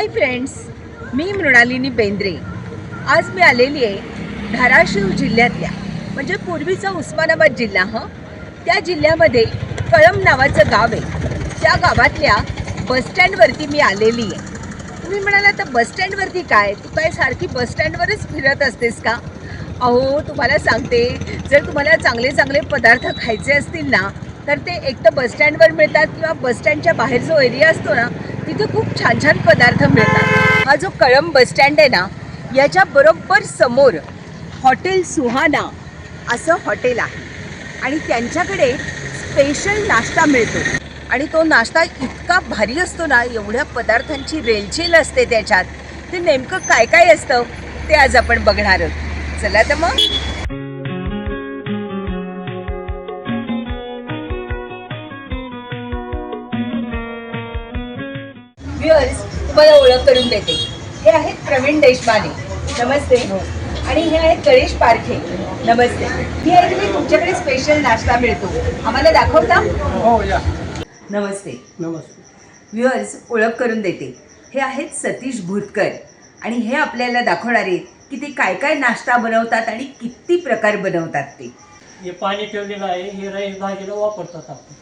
हाय friends मी मृणालिनी बेंद्रे. आज मी आलेली आहे धाराशिव जिल्ह्यातल्या म्हणजे पूर्वीचा उस्मानाबाद जिल्हा हं? त्या जिल्ह्यामध्ये कळम नावाचं गाव आहे. त्या गावातल्या बसस्टँडवरती मी आलेली आहे. तुम्ही म्हणाला तर बसस्टँडवरती काय? तू काय सारखी बसस्टँडवरच फिरत असतेस का? अहो तुम्हाला सांगते जर तुम्हाला चांगले चांगले पदार्थ खायचे असतील ना तर ते एक तर बसस्टँडवर मिळतात किंवा बसस्टँडच्या बाहेर जो एरिया असतो ना तिथे खूप छान छान पदार्थ मिळतात. हा जो कळंब बसस्टँड आहे ना याच्या बरोबर समोर हॉटेल सुहाना असं हॉटेल आहे. आणि त्यांच्याकडे स्पेशल नाश्ता मिळतो. आणि तो नाश्ता इतका भारी असतो ना एवढ्या पदार्थांची रेलचेल असते त्याच्यात. ते नेमकं काय काय असतं ते आज आपण बघणार आहोत. चला तर मग. व्ह्युअर्स तुम्हाला ओळख करून देते. हे आहेत प्रवीण देशपांडे नमस्ते. आणि हे आहेत गणेश पारखे. नमस्ते. ही आहे तुम्ही तुमच्याकडे स्पेशल नाश्ता मिळतो. आम्हाला दाखवता? हो या. नमस्ते. नमस्ते. व्ह्युअर्स ओळख करून देते. हे आहेत सतीश भूतकर. आणि हे आपल्याला दाखवणार आहेत की ते काय काय नाश्ता बनवतात आणि किती प्रकार बनवतात ते. हे पाणी ठेवलेलं आहे हे राईस भाजीला वापरतात आपण.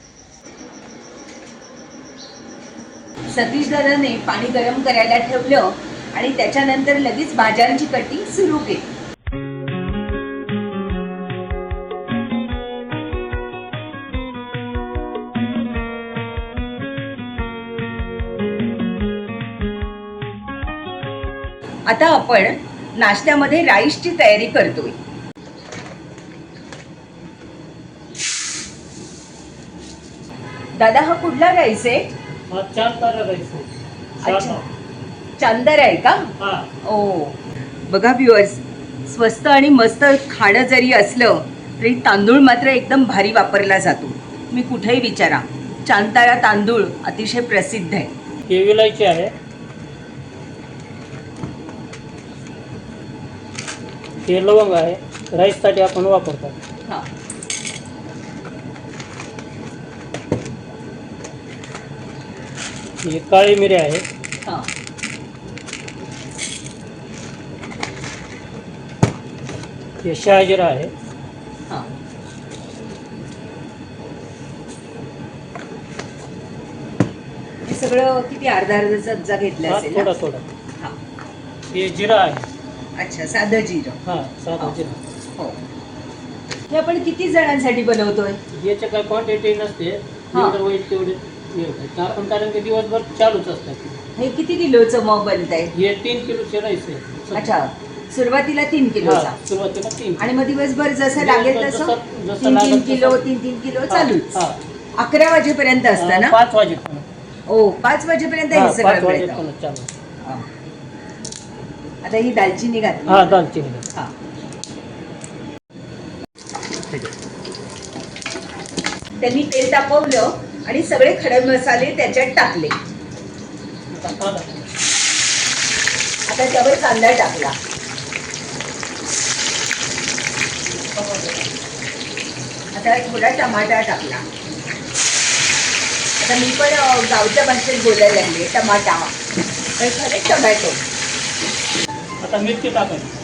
सतीश दादाने पाणी गरम करायला ठेवलं आणि त्याच्यानंतर लगेच भाज्यांची कटिंग सुरू केली. आता आपण नाश्त्यामध्ये राईसची तयारी करतोय. दादा हा कुठला राईस आहे? अच्छा. चांदर आहे का? हा. ओ. बघा व्ह्युअर्स स्वस्त आणि मस्त खाणं जरी असलं तरी तांदूळ मात्र एकदम भारी वापरला जातो. मी कुठेही विचारा. चांतारा तांदूळ अतिशय प्रसिद्ध आहे. हे विलायची आहे. हे लवंग आहे. राईससाठी आपण वापरतात हा. हे काळी मिरी आहे हा. हे शहाजिरा आहे हा. हे सगळं किती अर्धा अर्धा चमचा घेतलं हा असेल थोडा ना? थोडा हा. हे जिरा आहे अच्छा साधं जिरं हा साधा. जिरा हो हे आपण किती जणांसाठी बनवतोय याच्या काय क्वांटिटी नसते. जेवढं होईल तेवढे होतं. आपण कारण की दिवसभर चालूच असतात हे किती किलोचं मग बनत आहे हे तीन किलोचे राईस आहे. अच्छा सुरुवातीला तीन किलोचा. हा, सुरुवातीला तीन. आणि मग दिवसभर जसं लागेल तसं जसं- जसं तीन तीन लागेल किलो. तीन तीन किलो हा, चालूच. हा. अकरा वाजेपर्यंत असतं ना? पाच वाजेपर्यंत. ओ पाच वाजेपर्यंत हा, हे पाच सगळं मिळतं. वाजेपर्यंत चालू. हा. आता ही दालचिनी घातली. हा दालचिनी हा. त्यांनी तेल तापवलं. आणि सगळे खडे मसाले त्याच्यात टाकले. आता त्यावर कांदा टाकला. आता थोडा टमाटा टाकला. आता मी पण गावच्या भाषेत बोलायला लागले टमाटा. तर खरे टमॅटो. आता मिरची टाकायची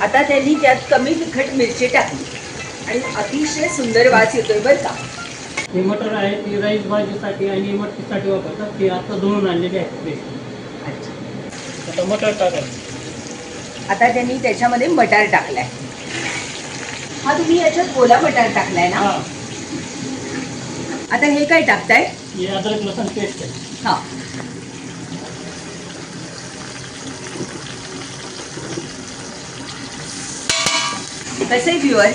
आता त्यांनी त्यात कमी तिखट मिरची टाकली. आणि अतिशय सुंदर वास येतोय बरं का. हे मटर आहे ती राईस भाजीसाठी आणि मटकीसाठी वापरतात. ते आता धुवून आणलेले पेस्ट अच्छा. आता मटर टाकायचं. आता त्यांनी त्याच्यामध्ये मटार टाकलाय. हा तुम्ही याच्यात ओला मटार टाकलाय ना? हा. आता हे काय टाकताय? हे अद्रक लसूण पेस्ट आहे. हा. कसे व्ह्युअर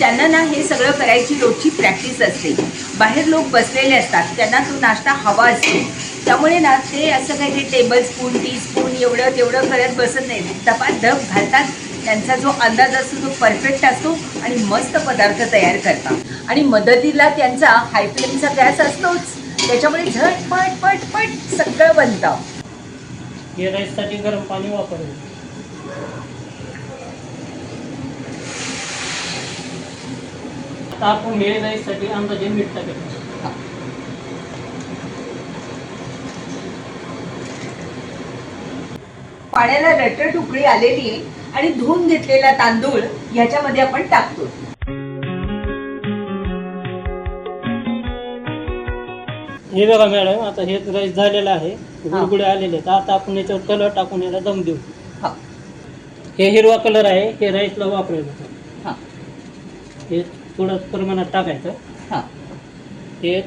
त्यांना ना हे सगळं करायची रोजची प्रॅक्टिस असते. बाहेर लोक बसलेले असतात त्यांना तो नाश्ता हवा असतो. त्यामुळे ना ते असं काही ते टेबल स्पून टी स्पून एवढं तेवढं करत बसत नाही धप घालतात. त्यांचा जो अंदाज असतो तो परफेक्ट असतो आणि मस्त पदार्थ तयार करतात. आणि मदतीला त्यांचा हाय फ्लेमचा गॅस असतोच. त्याच्यामुळे झट पट पट सगळं बनतं. हे राईससाठी गरम पाणी वापरायचं आपण हे राईससाठी अंदाजे मीठ टाकायचं पाण्याला रटर टुकडी आलेली आहे आणि धुवून घेतलेला तांदूळ ह्याच्यामध्ये आपण टाकतो. हे बघा मॅडम आता हे राईस झालेलं आहे. गुडगुडे आलेले आहेत. आता आपण याच्यावर कलर टाकून याला दम देऊ. हा. हे हिरवा कलर आहे. हे राईसला वापरायचं. हा. हे थोडं प्रमाणात टाकायचं. हा. हे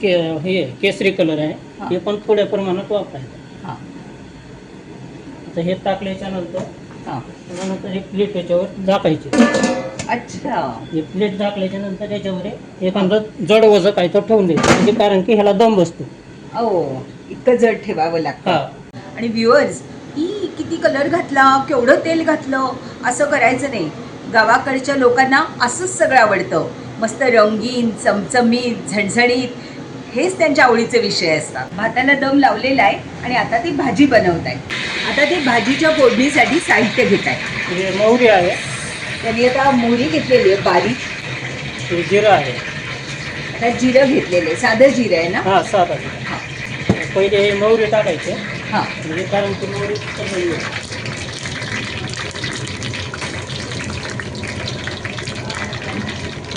के हे केसरी कलर आहे. हा. हे पण थोड्या प्रमाणात वापरायचं. हा. आता हे टाकल्याच्या नंतर हा. त्यानंतर हे प्लेट याच्यावर झाकायचे. अच्छा. हे प्लेट झाकल्याच्या नंतर याच्यावर हे एखादं जड वजन काय तर ठेवून द्यायचं. म्हणजे कारण की ह्याला दम बसतो. ओ इतकं जड ठेवावं लागतं. हा. आणि व्ह्युअर्स ई किती कलर घातला केवढं तेल घातलं असं करायचं नाही. गावाकडच्या लोकांना असंच सगळं आवडतं. मस्त रंगीन चमचमीत झणझणीत. हेच त्यांच्या आवडीचे विषय असतात. भाताला दम लावलेला आहे आणि आता ती भाजी बनवत आहे आता ती भाजीच्या फोडणीसाठी साहित्य घेत आहे हे मोहरी आहे. त्यांनी आता मोहरी घेतलेली आहे बारीक. हे जिरं आहे. आता जिरं घेतलेलं आहे. साधं जिरं आहे ना? हा हां. पहिले हे मोहरी टाकायचे. हां. म्हणजे कारण की मोहरी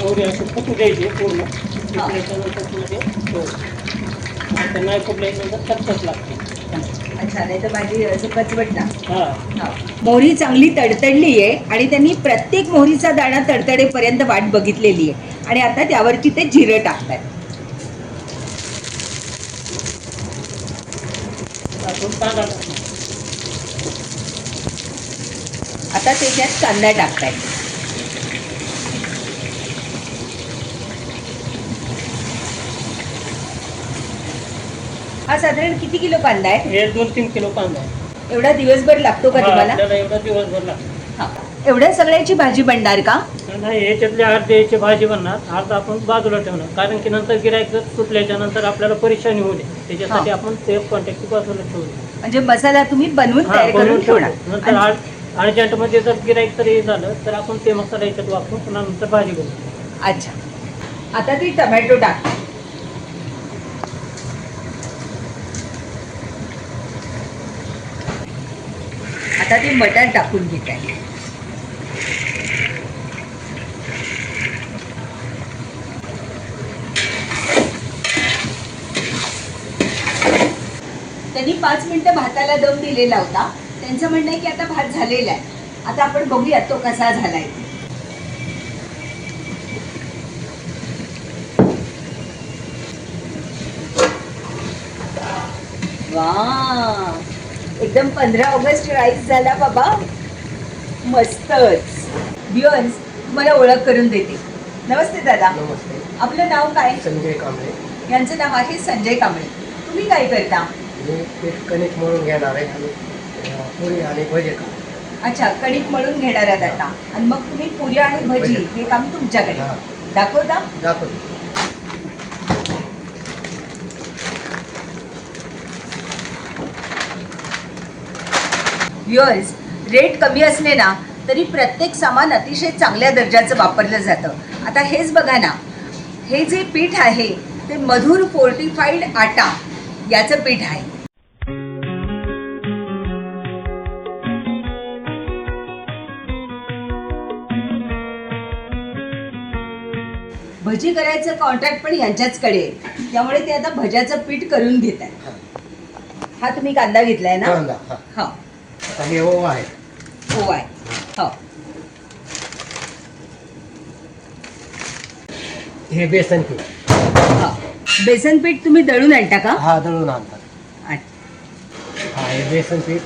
मोहरी अशी फुटू द्यायची पूर्ण. आता नाही कच्चच लागते. अच्छा नाही तर असं कचवट हा. हा. मोहरी चांगली तडतडली आहे आणि त्यांनी प्रत्येक मोहरीचा दाणा तडतडेपर्यंत वाट बघितलेली आहे. आणि आता त्यावरती ते जिरं टाकतात कांदा टाकणार. आता त्याच्यात कांदा टाकतायत. हा साधारण किती किलो कांदा आहे? हे दोन तीन किलो कांदा आहे. एवढा दिवसभर लागतो का हा, तुम्हाला? आपल्याला एवढा दिवसभर लागतो. हा. एवढ्या सगळ्याची भाजी बनणार का? नाही याच्यातले अर्धे याची भाजी बनणार. अर्धा आपण बाजूला ठेवणार. कारण की नंतर गिरायक जर सुटल्याच्या नंतर आपल्याला परेशानी होऊ नये. त्याच्यासाठी हा. आपण ते कॉन्टॅक्ट बाजूला ठेवू म्हणजे मसाला तुम्ही बनवून हा, तयार बनवून करून ठेवू. ठेवणार नंतर आणि- अर्जंटमध्ये जर गिरायक तरी झालं तर आपण ते मसाला याच्यात वापरून पुन्हा नंतर भाजी बनवू. अच्छा. आता ती टमॅटो टाक. आता ती मटण टाकून घेत आहे त्यांनी पाच मिनिटं भाताला दम दिलेला होता. त्यांचं म्हणणं आहे की आता भात झालेला आहे. आता आपण बघूया तो कसा झालाय. वा एकदम पंधरा ऑगस्ट राईस झाला बाबा. मस्तच. व्ह्युअर्स तुम्हाला ओळख करून देते. नमस्ते दादा. नमस्ते. आपलं नाव काय? संजय कांबळे. यांचं नाव आहे संजय कांबळे. तुम्ही काय करता? मी पीठ कणिक म्हणून घेणार आहे. आणि अ, पुरी आणि भजे का अच्छा कणिक मळून घेणार आहात आता. आणि मग तुम्ही पुऱ्या आणि भजी. हे काम तुमच्याकडे. दाखवता? दाखवतो. व्ह्युअर्स रेट कमी असले ना तरी प्रत्येक सामान अतिशय चांगल्या दर्जाचं वापरलं जातं. आता हेच बघा ना हे जे पीठ आहे ते मधुर फोर्टिफाईड आटा याचं पीठ आहे. भजी करायचं कॉन्ट्रॅक्ट पण यांच्याचकडे आहे. त्यामुळे ते आता भज्याचं पीठ करून घेत आहे हा. तुम्ही कांदा घेतलाय ना? हा. आता हे ओवा आहे. हो आहे. हो. हे बेसन पीठ. हा. बेसन पीठ तुम्ही दळून आणता का? हा दळून आणतात. अच्छा. हा हे बेसन पीठ.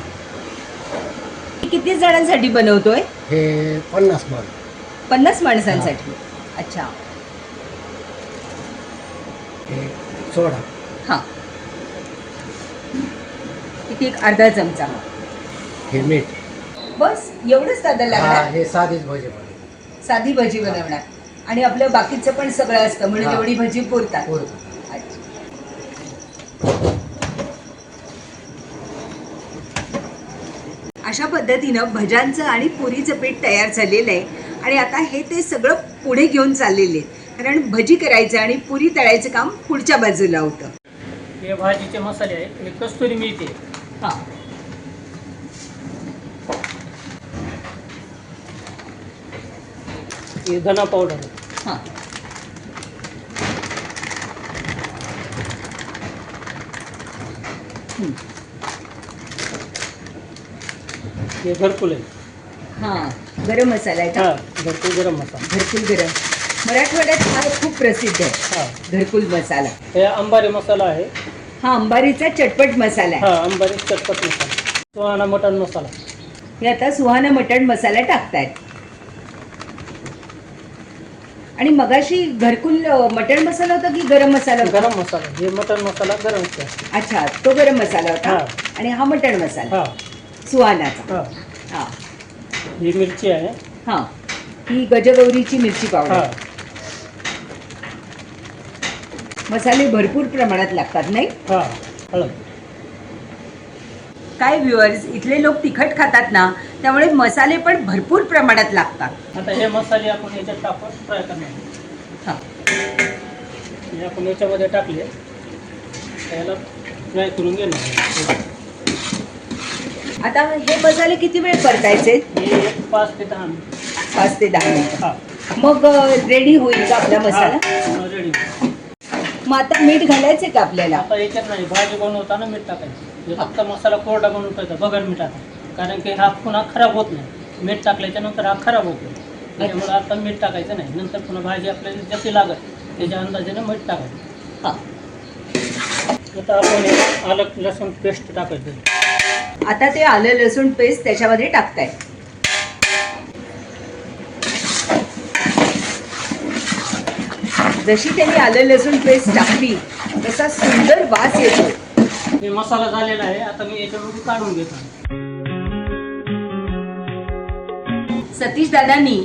किती जणांसाठी बनवतोय? हे पन्नास मान पन्नास माणसांसाठी. अच्छा. हे सोडा. हा. किती? एक अर्धा चमचा. हे मीठ बस एवढंच दादा हा लागणार. हे साधीच भजे साधी भजी बनवणार. आणि आपलं बाकीचं पण सगळं असतं म्हणून हा. एवढी भजी पुरतात. पुरतं. अच्छा. अशा पद्धतीनं भज्यांचं आणि पुरीचं पीठ तयार झालेलं आहे. आणि आता हे ते सगळं पुढे घेऊन चाललेले आहेत. कारण भजी करायचं आणि पुरी तळायचं काम पुढच्या बाजूला होतं. हे भाजीचे मसाले आहेत कस्तुरी मिळते हां. ही धना पावडर हां. हं. हे घरकुल आहे. हां गरम मसाला आहे का? हा घरकुल गरम मसाला. घरकुल गरम. मराठवाड्यात हा खूप प्रसिद्ध आहे. हा. घरकुल मसाला. हे अंबारी मसाला आहे. हा अंबारीचा चटपट मसाला आहे. हा अंबारी चटपट मसाला. सुहाणा मटण मसाला. हे आता सुहाना मटण मसाला टाकतायत. आणि मगाशी घरकुल मटण मसाला होता की गरम मसाला होता? गरम मसाला. हे मटण मसाला गरम असतो अच्छा तो गरम मसाला होता. हा. आणि हा मटण मसाला. हा. सुहानाचा. हा. हा. ही मिरची आहे. हा. ही गजगौरीची मिरची हा. पावडर मसाले भरपूर प्रमाणात लागतात नाही? हा. हळद. काय व्ह्युअर्स इथले लोक तिखट खातात ना त्यामुळे मसाले पण भरपूर प्रमाणात लागतात. आता हे मसाले आपण याच्यात टाकून फ्राय करणार. हा. हे आपण याच्यामध्ये टाकले. त्याला फ्राय करून घेणार. आता हे मसाले किती वेळ परतायचे? हे एक पाच ते दहा मिनिट. पाच ते दहा मिनिट. हा. मग रेडी होईल का आपला मसाला? हा, रेडी मग आता मीठ घालायचे का आपल्याला? आता याच्यात नाही भाजी बनवताना मीठ टाकायचं. म्हणजे हे फक्त मसाला कोरडा बनवता बगर मिठाचा कारण की हा पुन्हा खराब होत नाही. मीठ टाकल्याच्या नंतर हा खराब होतो. त्याच्यामुळे आता मीठ टाकायचं नाही. नंतर पुन्हा भाजी आपल्याला जशी लागत त्याच्या अंदाजाने मीठ टाकायचं. हा. आता आपण आलं लसूण पेस्ट टाकायचं. आता ते आलं लसूण पेस्ट त्याच्यामध्ये टाकताय. जशी त्यांनी आलं लसूण पेस्ट टाकली तसा सुंदर वास येतो. हे मसाला झालेला आहे. आता मी याच्यामध्ये काढून घेतो. सतीश दादांनी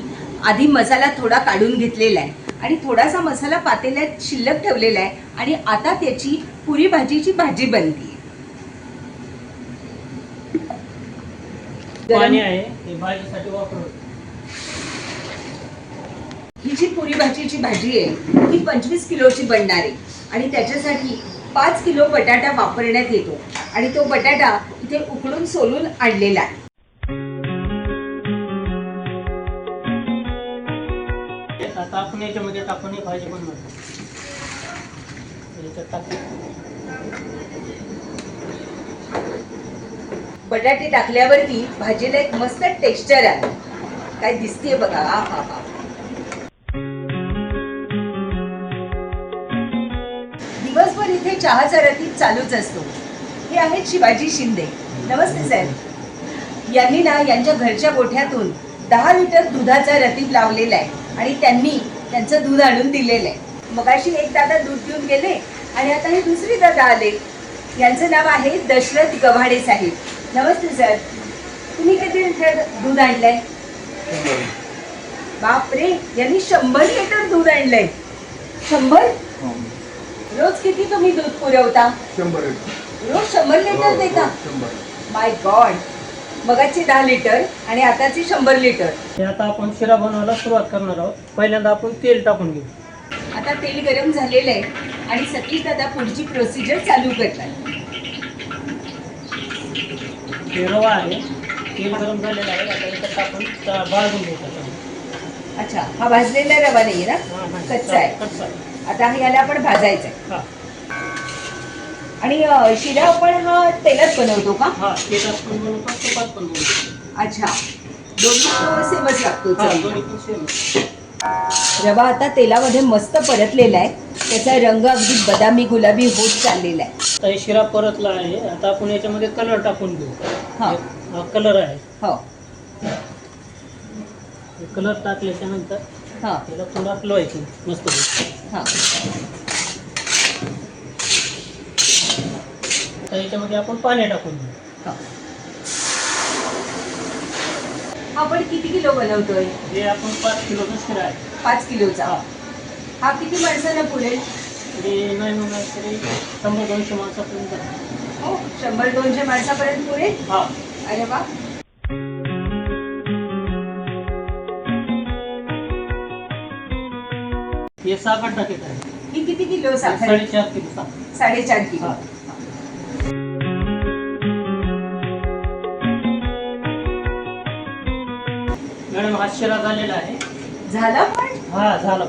आधी मसाला थोडा काढून घेतलेला आहे आणि थोडासा मसाला पातेल्यात शिल्लक ठेवलेला आहे आणि आता त्याची पुरी भाजीची भाजी बनती पाणी आहे. हे भाजीसाठी वापरतो ही जी पुरी भाजीची भाजी आहे ही पंचवीस किलोची बनणार आहे. आणि त्याच्यासाठी पाच किलो बटाटा वापरण्यात येतो आणि तो बटाटा इथे उकडून सोलून आणलेला आहे. आता आपण याच्यामध्ये टाकून ही भाजी टाकून बटाटे टाकल्यावरती भाजीला एक मस्त टेक्स्चर आहे काय दिसतेय बघा. आ हा हा दिवसभर चहाचा चालूच असतो. हे आहेत शिवाजी शिंदे. नमस्ते सर यांनी ना यांच्या घरच्या गोठ्यातून दहा लिटर दुधाचा रतीब लावलेला आहे आणि त्यांनी त्यांचं दूध आणून दिलेलं आहे. मगाशी एक दादा दूध देऊन गेले आणि आता हे दुसरे दादा आले. यांचं नाव आहे दशरथ गव्हाडे साहेब. नमस्ते सर तुम्ही किती लिटर दूध आणलंय? बापरे यांनी शंभर लिटर दूध आणलंय. शंभर? हो. रोज किती तुम्ही दूध पुरवता? शंभर रोज शंभर लिटर देता? शंभर. माय गॉड मगाची दहा लिटर आणि आताची शंभर लिटर. हे आता आपण शिरा बनवायला सुरुवात करणार आहोत. पहिल्यांदा आपण तेल टाकून घेऊ. आता तेल गरम झालेलं आहे आणि सतीश दादा पुढची प्रोसिजर चालू करतात. हे रवा आहे. तेल गरम झालेलं आहे. आता याच्यात भाजून घेऊ त्याच्यामध्ये. अच्छा हा भाजलेला रवा नाहीये ना? हा, हा. कच्चा आहे. कच्चा आहे. आता हा याला आपण भाजायचा आहे हा. आणि शिरा आपण हा तेलात बनवतो का? हा तेलात पण बनवतो तुपात पण बनवतो अच्छा. दोन्ही तो सेमच लागतो हा चवीला. दोन्ही पण सेम रवा आता तेलामध्ये मस्त परतलेला आहे. त्याचा रंग अगदी बदामी गुलाबी होत चाललेला आहे. आता हे शिरा परतला आहे. आता आपण याच्यामध्ये कलर टाकून घेऊ हा. हा कलर आहे. हो. कलर टाकल्याच्या नंतर हा. त्याला थोडं हलवायचं मस्त हा. आता याच्यामध्ये आपण पाणी टाकून हा. आपण किती किलो बनवतोय? हे आपण पाच किलोचा शिरा आहे. पाच किलोचा. हा. हा किती माणसांना पुरेल तरी नाही म्हणणार तरी शंभर दोनशे माणसापर्यंत. हो शंभर दोनशे माणसापर्यंत पुरेल हा. अरे वा. हे साखर टाकायचं आहे. ही किती किलो साखर आहे? साडेचार किलो. साखर साडेचार किलो. हा. मॅडम हा शिरा झालेला आहे. झाला पण? हा झालं.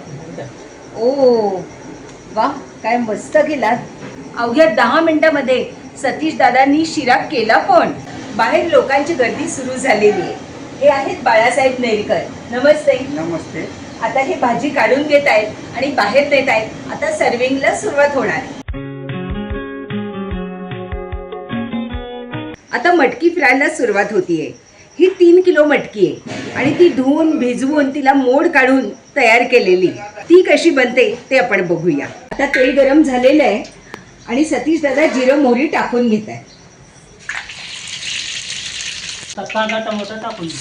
ओ वा काय मस्त केलात अवघ्या दहा मिनिटामध्ये सतीश दादांनी शिरा केला पण. बाहेर लोकांची गर्दी सुरू झालेली आहे. हे आहेत बाळासाहेब नेरकर. नमस्ते. नमस्ते. आता हे भाजी काढून घेत आहेत आणि बाहेर देत आहेत. आता सर्विंगला सुरुवात होणार आहे. आता मटकी फ्रायला सुरुवात होतीये. ही तीन किलो मटकी आहे. आणि ती धुवून भिजवून तिला मोड काढून तयार केलेली. ती कशी बनते ते आपण बघूया. आता तेल गरम झालेलं आहे. आणि सतीश दादा जिरं मोहरी टाकून घेत आहे आता कांदा टमाटर टाकून देऊ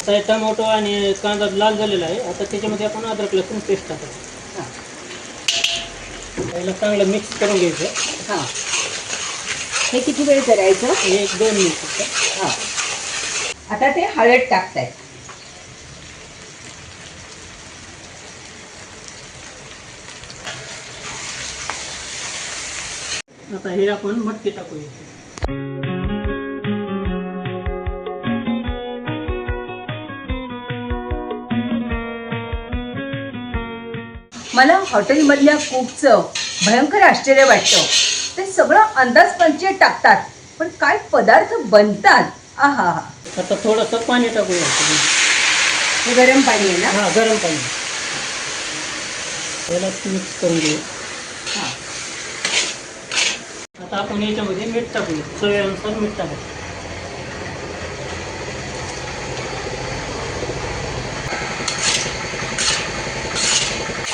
आता हे टमाटो आणि कांदा लाल झालेला आहे. आता त्याच्यामध्ये आपण अद्रक लसूण पेस्ट टाकायचं पहिला चांगलं मिक्स करून घ्यायचं. हां. हे किती वेळ करायचं? हे एक दोन मिनिट. हां. आता ते हळद टाकतायत. आता हे आपण मटकी टाकूया. मला हॉटेलमधल्या कुकचं भयंकर आश्चर्य वाटतं. ते सगळं अंदाजपंचे टाकतात पण काय पदार्थ बनतात? आहा. हा आता थोडंसं पाणी टाकूया. हे गरम पाणी आहे ना? हा गरम पाणी. याला मिक्स करून घेऊ. आता आपण याच्यामध्ये मीठ टाकूया. चवीनुसार मीठ टाकायचं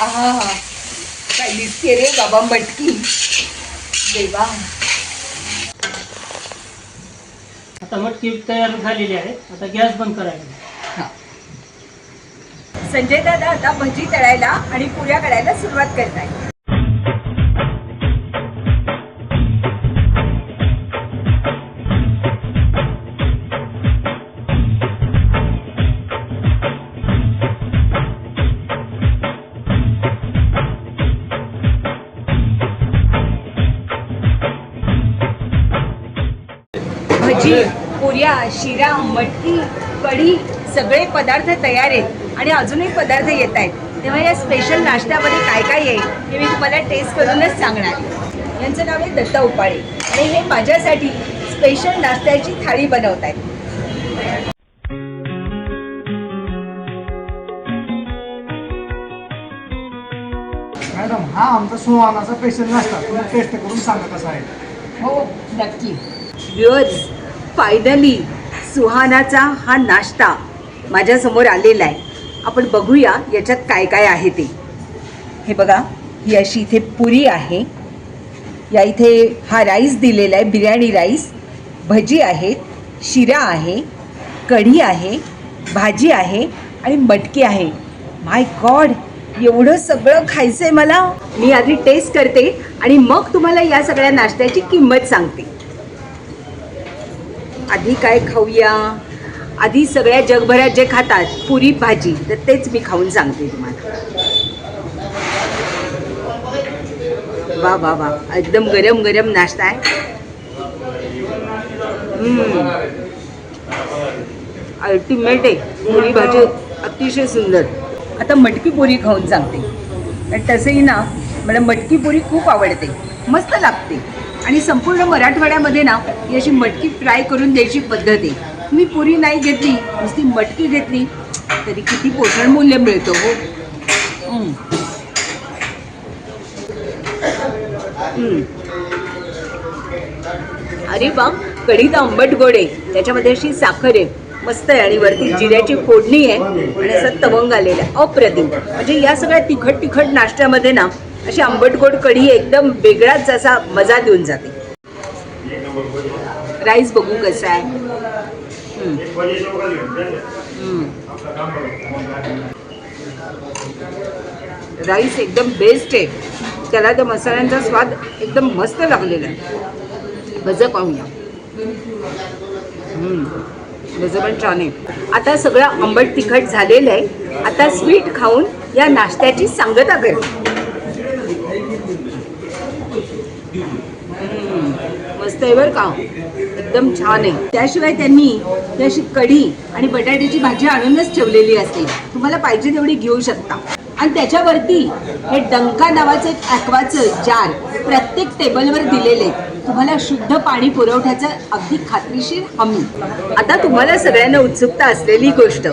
आहा हा दिसते रे बाबा मटकी? देवा. आता मटकी तयार झालेली आहे. आता गॅस बंद करायचा. हा. संजय दादा आता भजी तळायला आणि पुऱ्या करायला सुरुवात करताय भजी पुऱ्या शिरा मटकी कढी सगळे पदार्थ तयार आहेत आणि अजूनही पदार्थ येत आहेत. तेव्हा या स्पेशल नाश्त्यामध्ये काय काय येईल हे मी तुम्हाला टेस्ट करूनच सांगणार यांचं नाव आहे दत्ता उपाळे. आणि हे माझ्यासाठी स्पेशल नाश्त्याची थाळी बनवत आहेत. मॅडम हा आमचा सुहानाचा पेशंट नाश्ता. तुम्ही टेस्ट करून सांगा कसा आहे. हो नक्की. व्ह्युअर्स फायनली सुहानाचा हा नाश्ता माझ्यासमोर आलेला आहे. आपण बघूया याच्यात काय काय आहे ते. हे बघा ही अशी इथे पुरी आहे. या इथे हा राईस दिलेला आहे बिर्याणी राईस. भजी आहेत शिरा आहे कढी आहे भाजी आहे आणि मटकी आहे. माय गॉड एवढं सगळं खायचं आहे मला. मी आधी टेस्ट करते आणि मग तुम्हाला या सगळ्या नाश्त्याची किंमत सांगते. आधी काय खाऊया? आधी सगळ्या जगभरात जे खातात पुरी भाजी तर तेच मी खाऊन सांगते तुम्हाला. वा वा वा. एकदम गरम गरम नाश्ता आहे. अल्टिमेट आहे. पुरी भाजी अतिशय सुंदर. आता मटकी पुरी खाऊन सांगते. तसंही ना मला मटकी पुरी खूप आवडते. मस्त लागते. आणि संपूर्ण मराठवाड्यामध्ये ना ही अशी मटकी फ्राय करून द्यायची पद्धत आहे. मी पुरी नाही घेतली नुसती मटकी घेतली तरी किती पोषण मूल्य मिळतो हो. अरे वा कढीत आंबट गोड आहे. त्याच्यामध्ये अशी साखर आहे. मस्त आहे आणि वरती जिऱ्याची फोडणी आहे. आणि असं तवंग आलेलं आहे. अप्रतिम. म्हणजे या सगळ्या तिखट तिखट नाश्त्यामध्ये ना अशी आंबट गोड कढी एकदम वेगळाच असा मजा देऊन जाते. राईस बघू कसा आहे. राईस एकदम बेस्ट आहे. त्याला त्या मसाल्यांचा स्वाद एकदम मस्त लागलेला आहे. भजं पाहूया. भजं पण छान आहे. आता सगळं आंबट तिखट झालेलं आहे. आता स्वीट खाऊन या नाश्त्याची सांगता करते मस्त आहे बरं का? एकदम छान आहे. त्याशिवाय त्यांनी ही अशी कढी आणि बटाट्याची भाजी आणूनच ठेवलेली असते. तुम्हाला पाहिजे तेवढी घेऊ शकता. आणि त्याच्यावरती हे डंका नावाचं एक ॲक्वाचं जार प्रत्येक टेबलवर दिलेले. तुम्हाला शुद्ध पाणी पुरवठ्याचं अगदी खात्रीशीर हमी. आता तुम्हाला सगळ्यांना उत्सुकता असलेली गोष्ट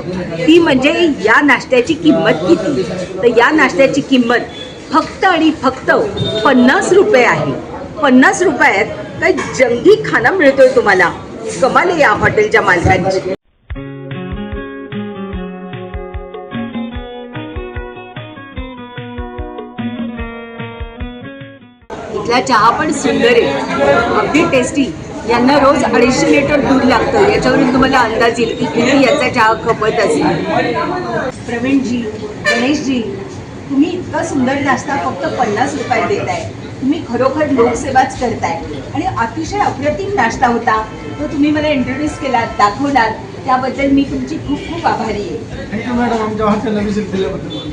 ती म्हणजे या नाश्त्याची किंमत किती? तर या नाश्त्याची किंमत फक्त आणि फक्त पन्नास रुपये आहे. पन्नास रुपयात काही जंगी खाना मिळतोय तुम्हाला. कमाल या हॉटेलच्या मालकांची. इथला चहा पण सुंदर आहे. अगदी टेस्टी यांना रोज अडीचशे लिटर दूध लागतं. याच्यावरून तुम्हाला अंदाज येईल की किती याचा चहा खपत असेल. प्रवीणजी गणेशजी तुम्ही इतका सुंदर नाश्ता फक्त पन्नास रुपयात देताय. तुम्ही खरोखर लोकसेवाच करताय. आणि अतिशय अप्रतिम नाश्ता होता. तो तुम्ही मला इंट्रोड्यूस केलात दाखवलात. त्याबद्दल मी तुमची खूप खूप आभारी आहे. थँक्यू मॅडम आमच्या हॉटेलला विजिट दिल्याबद्दल